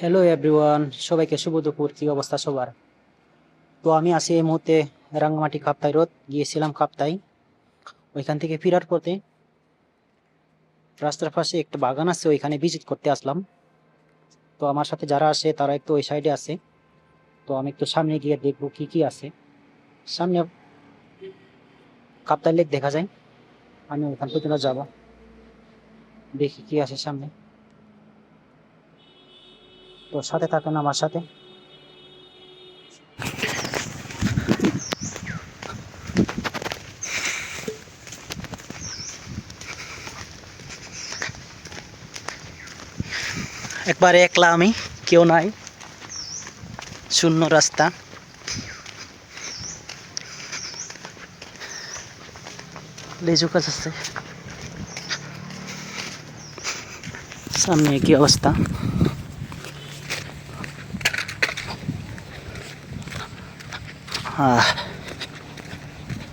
Hello everyone সবাইকে শুভ দুপুর। কি অবস্থা সবার? তো আমি আছি এই মুহূর্তে রাঙ্গামাটি কাপ্তাই রোড। গিয়েছিলাম কাপ্তাই ওইখান থেকে ফেরার পথে রাস্তার পাশে একটা বাগান আছে, ওইখানে ভিজিট করতে আসলাম। তো আমার সাথে যারা আসে তারা একটু ওই সাইডে আছে। তো আমি একটু সামনে গিয়ে দেখব কি কি আছে। সামনে কাপ্তাই লেক দেখা যায়। আমি ওইখান পর্যন্ত যাব। দেখি কি আছে সামনে। তো সাথে থাকুন আমার সাথে একবারে একলা আমি কেউ নাই শূন্য রাস্তা লেজু কাজ আছে সামনে কি অবস্থা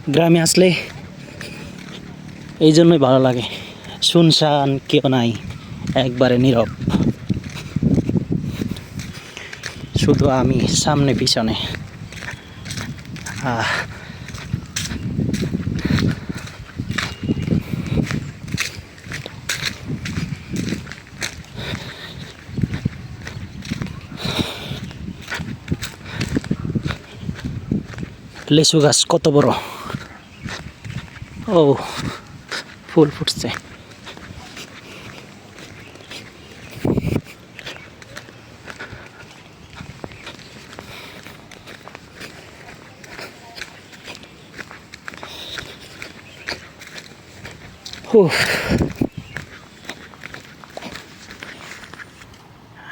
গ্রামে আসলে এই জন্যই ভালো লাগে। শুনশান কেউ নাই একবারে নীরব। শুধু আমি, সামনে পিছনে। আহ লেচু গাছ কত বড়? ও ফুল ফুটছে।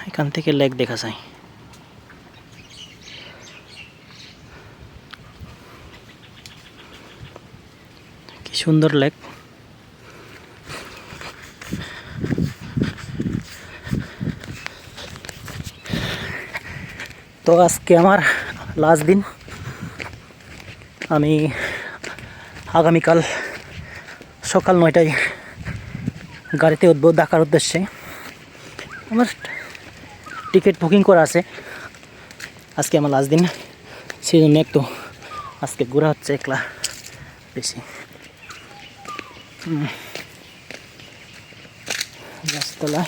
এখান থেকে লেক দেখা যায়। কি সুন্দর লেক। তো আজকে আমার লাস্ট দিন। আমি আগামীকাল সকাল নয়টায় গাড়িতে উঠবো ডাকার উদ্দেশ্যে। আমার টিকিট বুকিং করা আছে। আজকে আমার লাস্ট দিন সেই জন্য একটু আজকে ঘোরা হচ্ছে একলা বেশি। গাছতলা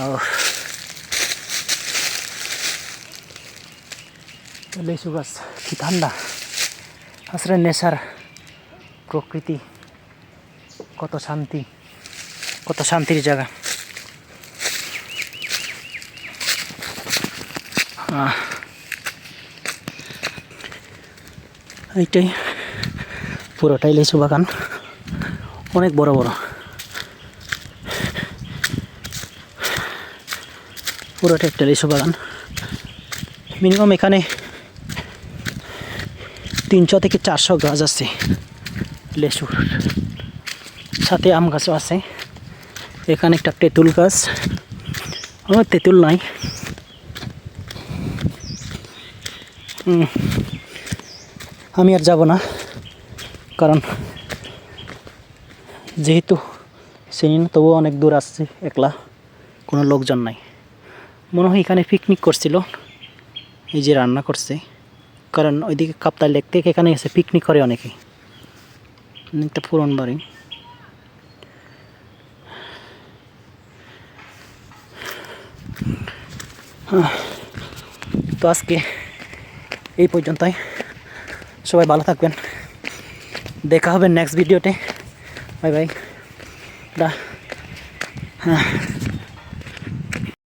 ও লেচু গাছ কি ঠান্ডা আসলে নেশার প্রকৃতি কত শান্তি কত শান্তির জায়গা এইটাই পুরোটাই লিচু বাগান অনেক বড় বড়। পুরোটা একটা লিচু বাগান মিনিমাম এখানে তিনশো থেকে চারশো গাছ আছে লেচুর সাথে আম গাছও আছে। এখানে একটা তেঁতুল গাছ। আমার তেঁতুল নাই। আমি আর যাব না, কারণ যেহেতু চিনি না, তবুও অনেক দূর আসছে একলা। কোনো লোকজন নাই। মনে হয় এখানে পিকনিক করছিল। এই যে রান্না করছে। কারণ ওইদিকে কাপ্তাই লেক থেকে এখানে এসে পিকনিক করে অনেকেই অনেকটা পুরন বাড়ি। তো আজকে এই পর্যন্তই। সবাই ভালো থাকবেন। দেখা হবে নেক্সট ভিডিওতে bye bye. Đó ha.